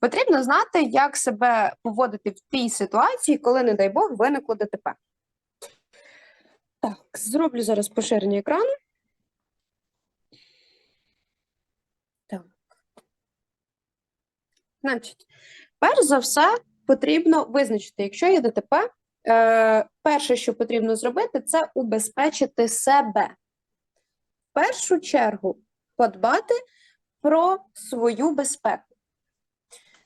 потрібно знати, як себе поводити в тій ситуації, коли, не дай Бог, виникло ДТП. Так, зроблю зараз поширення екрану. Так. Значить, перш за все, потрібно визначити, якщо є ДТП, е, перше, що потрібно зробити, це убезпечити себе. В першу чергу подбати про свою безпеку.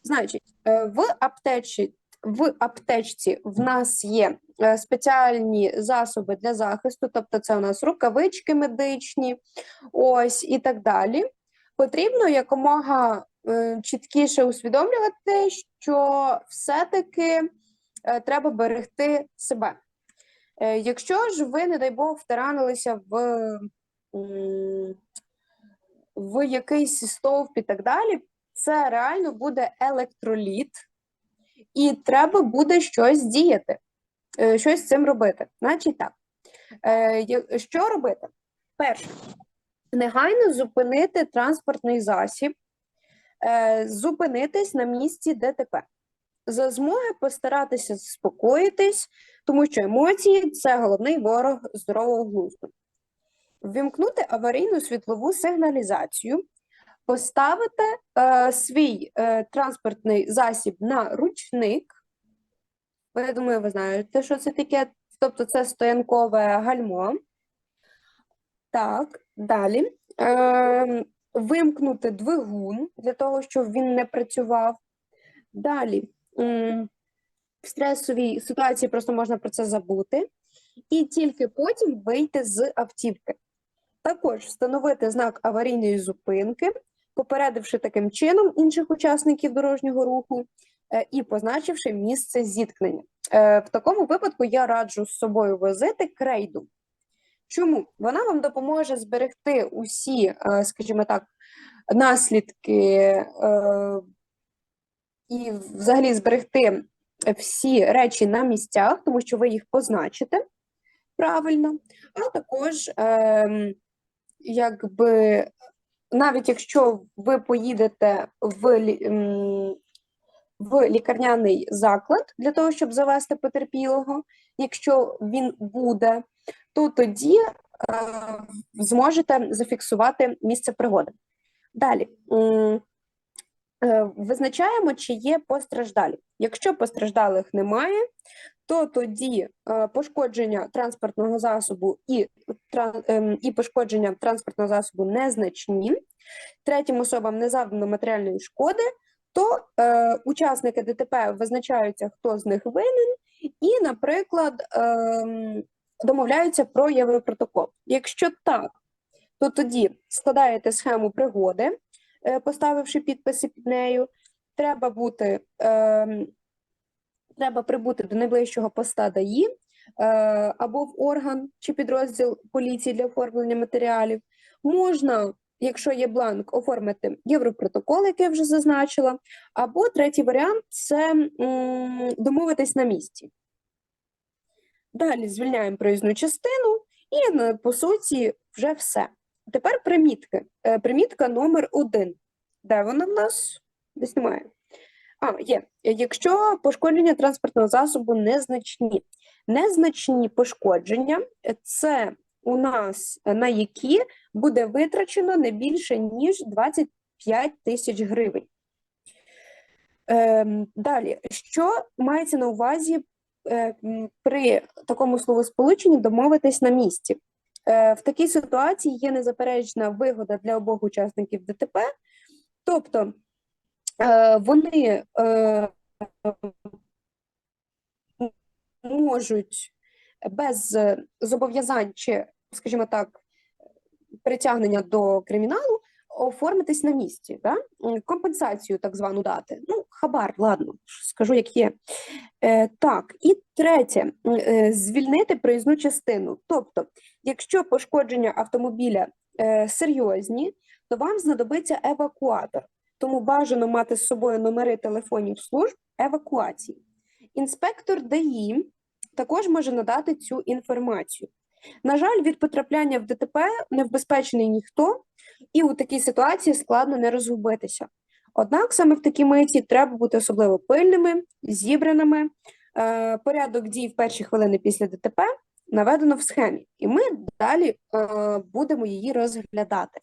Значить, е, в аптечці, в аптечці в нас є е, спеціальні засоби для захисту, тобто це у нас рукавички медичні, ось і так далі. Потрібно якомога е, чіткіше усвідомлювати, що все-таки треба берегти себе. Якщо ж ви, не дай Бог, втаранилися в, в якийсь стовп і так далі, це реально буде електроліт, і треба буде щось діяти, е, щось з цим робити. Значить так, е, що робити? Перше, негайно зупинити транспортний засіб, е, зупинитись на місці ДТП. За змоги постаратися заспокоїтись, тому що емоції це головний ворог здорового глузду. Ввімкнути аварійну світлову сигналізацію, поставити е, свій е, транспортний засіб на ручник. Я думаю, ви знаєте, що це таке. Тобто це стоянкове гальмо. Так, далі. Е, вимкнути двигун для того, щоб він не працював. Далі. В стресовій ситуації просто можна про це забути. І тільки потім вийти з автівки. Також встановити знак аварійної зупинки, попередивши таким чином інших учасників дорожнього руху е, і позначивши місце зіткнення. Е, В такому випадку я раджу з собою возити крейду. Чому? Вона вам допоможе зберегти усі, е, скажімо так, наслідки і взагалі зберегти всі речі на місцях, тому що ви їх позначите правильно, а також ем, якби навіть якщо ви поїдете в, в лікарняний заклад для того, щоб завести потерпілого, якщо він буде, то тоді е, зможете зафіксувати місце пригоди. Далі. е, Визначаємо, чи є постраждалі. Якщо постраждалих немає, то тоді е, пошкодження транспортного засобу і, ем, і пошкодження транспортного засобу незначні, третім особам не завдано матеріальної шкоди, то е, учасники ДТП визначаються, хто з них винен, і, наприклад, ем, домовляються про європротокол. Якщо так, то тоді складаєте схему пригоди, е, поставивши підписи під нею. Треба бути ем, треба прибути до найближчого поста ДАІ е, або в орган чи підрозділ поліції для оформлення матеріалів. Можна, якщо є бланк, оформити європротокол, який я вже зазначила, або третій варіант це домовитись на місці. Далі звільняємо проїзну частину і, по суті, вже все. Тепер примітки. Е, Примітка номер один. Де вона в нас? Десь немає. А, є. Якщо пошкодження транспортного засобу незначні. Незначні пошкодження це у нас е, на які буде витрачено не більше, ніж 25 тисяч гривень. Ем, далі, що мається на увазі е, при такому словосполученні домовитись на місці? Е, в такій ситуації є незаперечна вигода для обох учасників ДТП, тобто вони е, можуть без е, зобов'язань чи, скажімо так, притягнення до криміналу оформитись на місці, да? Компенсацію так звану дати. Ну, хабар, ладно, скажу, як є. Е, так, і третє, е, звільнити проїзну частину. Тобто, якщо пошкодження автомобіля е, серйозні, то вам знадобиться евакуатор. Тому бажано мати з собою номери телефонів служб евакуації. Інспектор ДАІ також може надати цю інформацію. На жаль, від потрапляння в ДТП не вбезпечений ніхто, і у такій ситуації складно не розгубитися. Однак саме в такій миті треба бути особливо пильними, зібраними. Е, порядок дій в перші хвилини після ДТП наведено в схемі, і ми далі е, будемо її розглядати.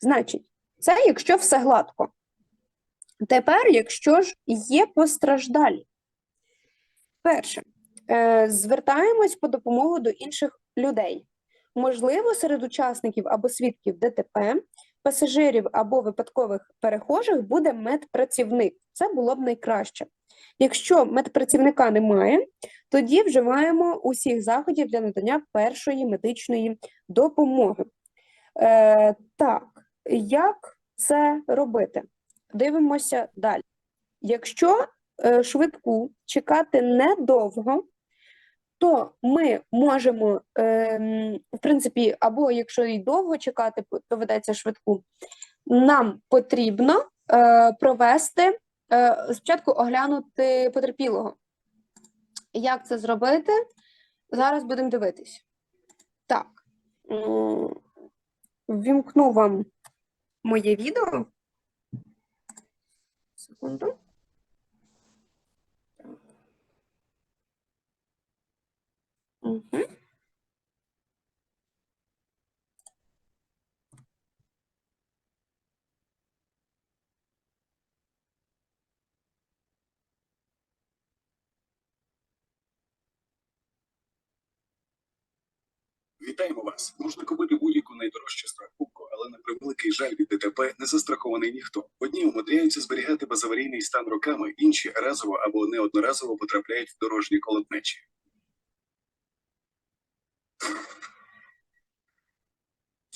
Значить, це якщо все гладко. Тепер, якщо ж є постраждалі, перше, е, звертаємось по допомогу до інших людей. Можливо, серед учасників або свідків ДТП, пасажирів або випадкових перехожих буде медпрацівник. Це було б найкраще. Якщо медпрацівника немає, тоді вживаємо усіх заходів для надання першої медичної допомоги. Е, так, як це робити? Дивимося далі. Якщо е, швидку чекати недовго, то ми можемо, ем, в принципі, або якщо і довго чекати доведеться швидку, нам потрібно е, провести е, спочатку оглянути потерпілого. Як це зробити? Зараз будемо дивитись. Так. м, Ввімкну вам моє відео. Секунду. Угу. Вітаємо вас! Можна купити будь-яку найдорожчу страховку, але на превеликий жаль від ДТП не застрахований ніхто. Одні умудряються зберігати безаварійний стан роками, інші разово або неодноразово потрапляють в дорожні колотнечі.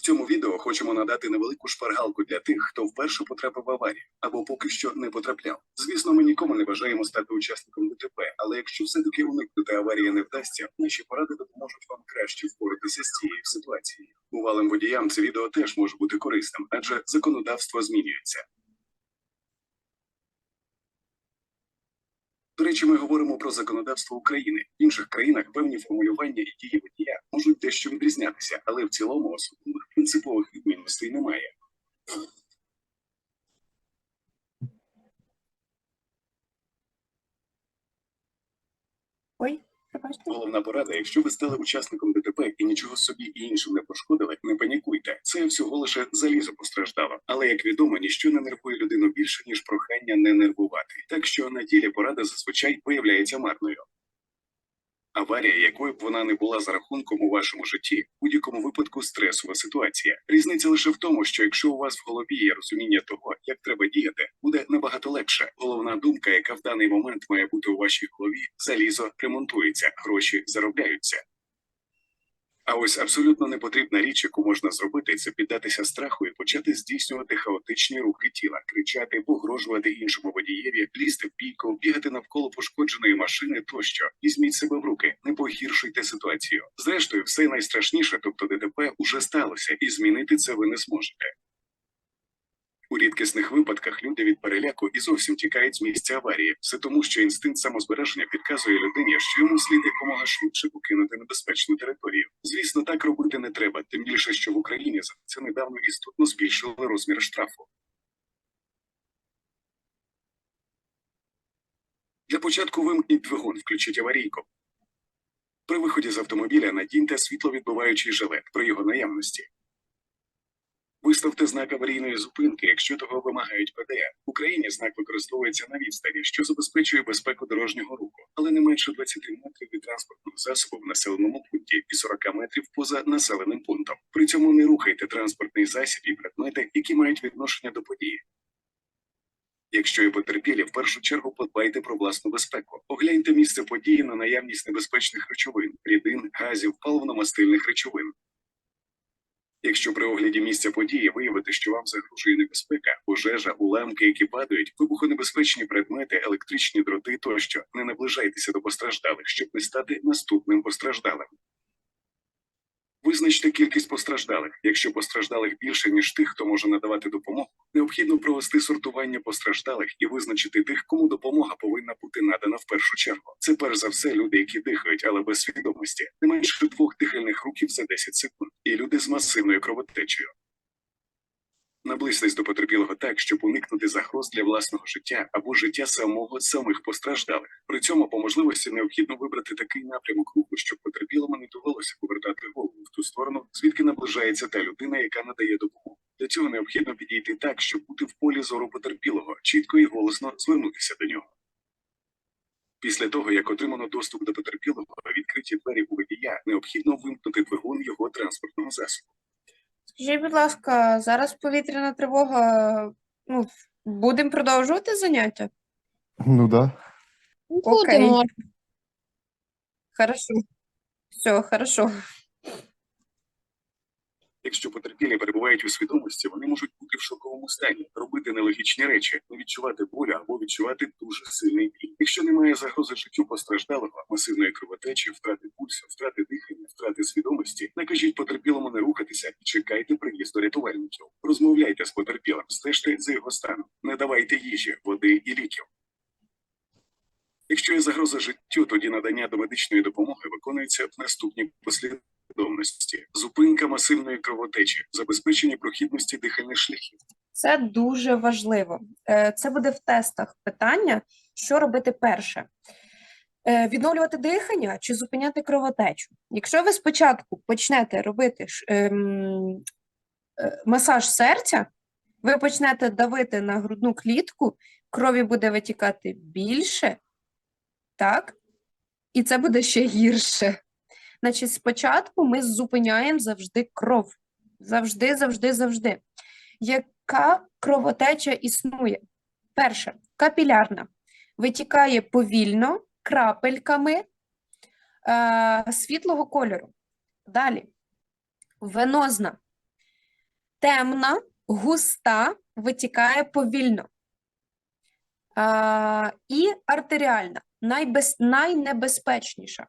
Цьому відео хочемо надати невелику шпаргалку для тих, хто вперше потрапив в аварію або поки що не потрапляв. Звісно, ми нікому не бажаємо стати учасником ДТП, але якщо все-таки уникнути аварії не вдасться, наші поради допоможуть вам краще впоратися з цією ситуацією. Бувалим водіям це відео теж може бути корисним, адже законодавство змінюється. До речі, ми говоримо про законодавство України. В інших країнах певні формулювання і дії водія можуть дещо відрізнятися, але в цілому особливих принципових відмінностей немає. Ой, пробачте. Головна порада, якщо ви стали учасником ДТП і нічого собі і іншим не пошкодили, не панікуйте. Це всього лише залізо постраждало. Але як відомо, ніщо не нервує людину більше ніж прохання не нервувати. Так що на ділі порада зазвичай виявляється марною. Аварія, якою б вона не була за рахунком у вашому житті, в будь-якому випадку стресова ситуація. Різниця лише в тому, що якщо у вас в голові є розуміння того, як треба діяти, буде набагато легше. Головна думка, яка в даний момент має бути у вашій голові, залізо ремонтується, гроші заробляються. А ось абсолютно непотрібна річ, яку можна зробити, це піддатися страху і почати здійснювати хаотичні рухи тіла, кричати, погрожувати іншому водієві, лізти в пійку, бігати навколо пошкодженої машини тощо. Візьміть себе в руки, не погіршуйте ситуацію. Зрештою, все найстрашніше, тобто ДТП, уже сталося, і змінити це ви не зможете. У рідкісних випадках люди від переляку і зовсім тікають з місця аварії. Все тому, що інстинкт самозбереження підказує людині, що йому слід якомога швидше покинути небезпечну територію. Звісно, так робити не треба, тим більше, що в Україні за це недавно істотно збільшили розмір штрафу. Для початку вимкніть двигун, включіть аварійку. При виході з автомобіля надіньте світловідбиваючий жилет при його наявності. Виставте знак аварійної зупинки, якщо того вимагають ПДР. В Україні знак використовується на відстані, що забезпечує безпеку дорожнього руху, але не менше 20 метрів від транспортного засобу в населеному пункті і 40 метрів поза населеним пунктом. При цьому не рухайте транспортний засіб і предмети, які мають відношення до події. Якщо є потерпілі, в першу чергу подбайте про власну безпеку. Огляньте місце події на наявність небезпечних речовин, рідин, газів, паливно-мастильних речовин. Якщо при огляді місця події виявити, що вам загрожує небезпека, пожежа, уламки, які падають, вибухонебезпечні предмети, електричні дроти тощо, не наближайтеся до постраждалих, щоб не стати наступним постраждалим. Визначте кількість постраждалих. Якщо постраждалих більше, ніж тих, хто може надавати допомогу, необхідно провести сортування постраждалих і визначити тих, кому допомога повинна бути надана в першу чергу. Це перш за все люди, які дихають, але без свідомості, не менше двох дихальних руків за 10 секунд, і люди з масивною кровотечею. Наблизьтесь до потерпілого так, щоб уникнути загроз для власного життя або життя самого самих постраждалих. При цьому по можливості необхідно вибрати такий напрямок руху, щоб потерпілому не довелося повертати голову в ту сторону, звідки наближається та людина, яка надає допомогу. Для цього необхідно підійти так, щоб бути в полі зору потерпілого, чітко і голосно звернутися до нього. Після того, як отримано доступ до потерпілого, відкриті двері у водія, необхідно вимкнути двигун його транспортного засобу. Скажіть, будь ласка, зараз повітряна тривога. Ну, будемо продовжувати заняття? Ну да. Окей. Будемо. Хорошо. Все, хорошо. Якщо потерпілі перебувають у свідомості, вони можуть бути в шоковому стані, робити нелогічні речі, не відчувати болю або відчувати дуже сильний біль. Якщо немає загрози життю постраждалого, масивної кровотечі, втрати пульсу, втрати дихання, втрати свідомості, накажіть потерпілому не рухатися і чекайте приїзду рятувальників. Розмовляйте з потерпілим, стежте за його станом, не давайте їжі, води і ліків. Якщо є загроза життю, тоді надання домедичної допомоги виконується в наступній послідовності: зупинка масивної кровотечі, забезпечення прохідності дихальних шляхів. Це дуже важливо. Е, Це буде в тестах питання, що робити перше. Е, Відновлювати дихання чи зупиняти кровотечу. Якщо ви спочатку почнете робити ем, е, масаж серця, ви почнете давити на грудну клітку, крові буде витікати більше, так? І це буде ще гірше. Значить, спочатку ми зупиняємо завжди кров. Завжди, завжди, завжди. Яка кровотеча існує? Перше, капілярна. Витікає повільно, крапельками е, світлого кольору. Далі. Венозна. Темна, густа, витікає повільно. Е, і артеріальна, найбез, найнебезпечніша.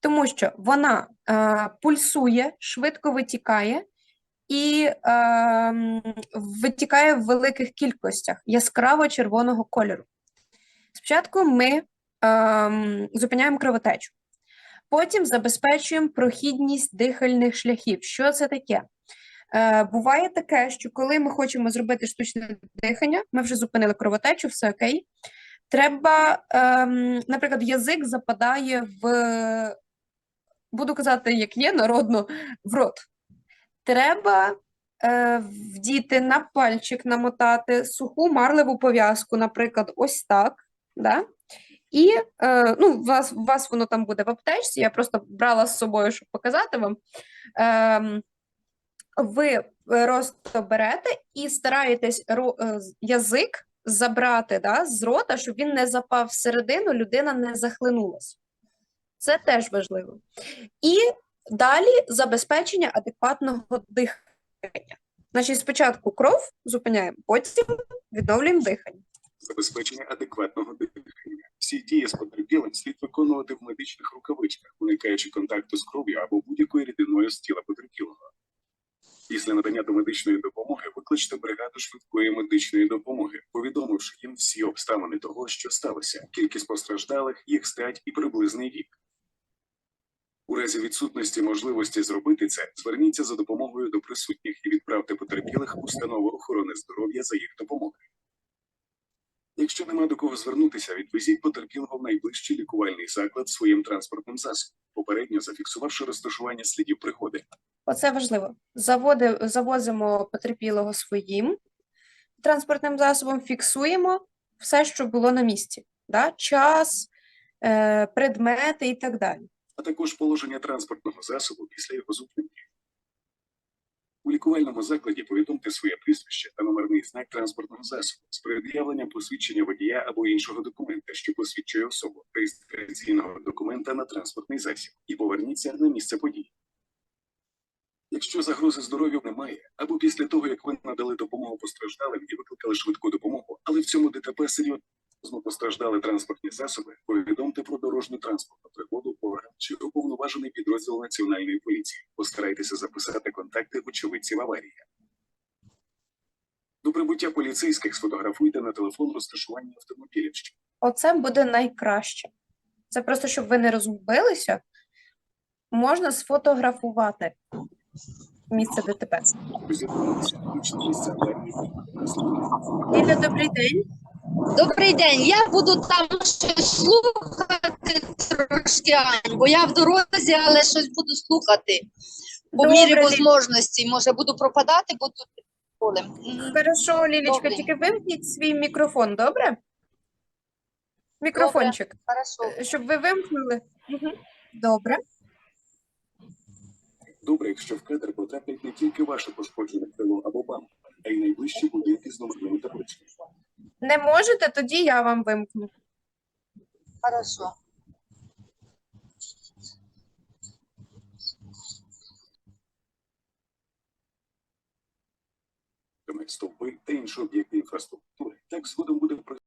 Тому що вона е, пульсує, швидко витікає і ем, витікає в великих кількостях яскраво червоного кольору. Спочатку ми ем, зупиняємо кровотечу, потім забезпечуємо прохідність дихальних шляхів. Що це таке? Е, буває таке, що коли ми хочемо зробити штучне дихання, ми вже зупинили кровотечу, все окей. Треба, ем, наприклад, язик западає в, буду казати, як є народно, в рот. Треба е, вдіти на пальчик намотати суху марливу пов'язку, наприклад, ось так. Да? І е, ну, у вас, у вас воно там буде в аптечці, я просто брала з собою, щоб показати вам. Ем, ви просто берете і стараєтесь ро, е, язик забрати да, з рота, щоб він не запав всередину, людина не захлинулась. Це теж важливо. І далі забезпечення адекватного дихання. Значить, спочатку кров зупиняємо, потім відновлюємо дихання. Забезпечення адекватного дихання. Всі дії з потерпілим слід виконувати в медичних рукавичках, уникаючи контакту з кров'ю або будь-якою рідиною з тіла потерпілого. Після надання домедичної допомоги викличте бригаду швидкої медичної допомоги, повідомивши їм всі обставини того, що сталося, кількість постраждалих, їх стать і приблизний вік. У разі відсутності можливості зробити це, зверніться за допомогою до присутніх і відправте потерпілих установу охорони здоров'я за їх допомогою. Якщо нема до кого звернутися, відвезіть потерпілого в найближчий лікувальний заклад своїм транспортним засобом, попередньо зафіксувавши розташування слідів пригоди. Оце важливо. Заводи, завозимо потерпілого своїм транспортним засобом, фіксуємо все, що було на місці. Да? Час, е, предмети і так далі. а також положення транспортного засобу після його зупинки. У лікувальному закладі повідомте своє прізвище та номерний знак транспортного засобу з пред'явленням посвідчення водія або іншого документа, що посвідчує особу, реєстраційного документа на транспортний засіб, і поверніться на місце події. Якщо загрози здоров'ю немає, або після того, як ви надали допомогу постраждалим і викликали швидку допомогу, але в цьому ДТП серйозно постраждали транспортні засоби, повідомте про дорожню транспортну пригоду орган чи уповноважений підрозділ Національної поліції. Постарайтеся записати контакти очевидців аварії. До прибуття поліцейських сфотографуйте на телефон розташування автомобілів. Оце буде найкраще. Це просто, щоб ви не розгубилися, можна сфотографувати. Місце ДТП. Ліля, добрий день. Добрий день. Я буду там щось слухати трошки, Ань, бо я в дорозі, але щось буду слухати. По Добре, мірі можливості. Може, буду пропадати, буду під полем. Хорошо, Лілічка, Добре. тільки вимкніть свій мікрофон, добре? Мікрофончик, Хорошо. Е, щоб ви вимкнули. Добре. Добре, якщо в кадр потраплять не тільки ваше пошкоджене крило або бам, а й найближчі будинки з номерними табличками. Не можете, тоді я вам вимкну. Хорошо. стовпи та інші об'єкти інфраструктури. Так згодом буде